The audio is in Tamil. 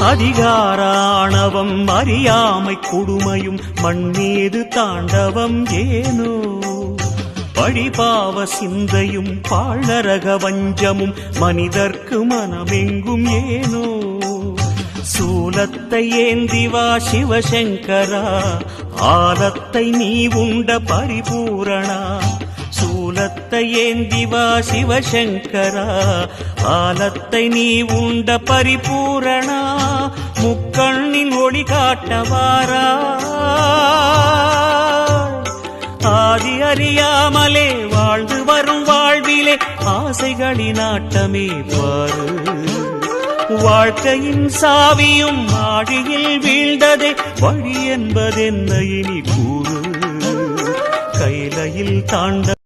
அதிகாராணவம் அறியாமை கொடுமையும் மண்மீது தாண்டவம் ஏனோ? வழிபாவ சிந்தையும் பாழரக வஞ்சமும் மனிதர்க்கு மனமெங்கும் ஏனோ? சூலத்தை ஏந்திவா சிவசங்கரா ஆலத்தை நீ உண்ட பரிபூரணா சூலத்தை ஏந்தி வா சிவசங்கரா. ஆலத்தை நீ உண்ட பரிபூரணா. முக்கண்ணின் ஒளி காட்டவாரா ஆதி அறியாமலே வாழ்ந்து வரும் வாழ்விலே ஆசைகளின் ஆட்டமே பாரு. வாழ்க்கையின் சாவியும் ஆழியில் வீழ்ந்ததே வழி என்பதென்ன இனி கூறு. கைலையில் தாண்ட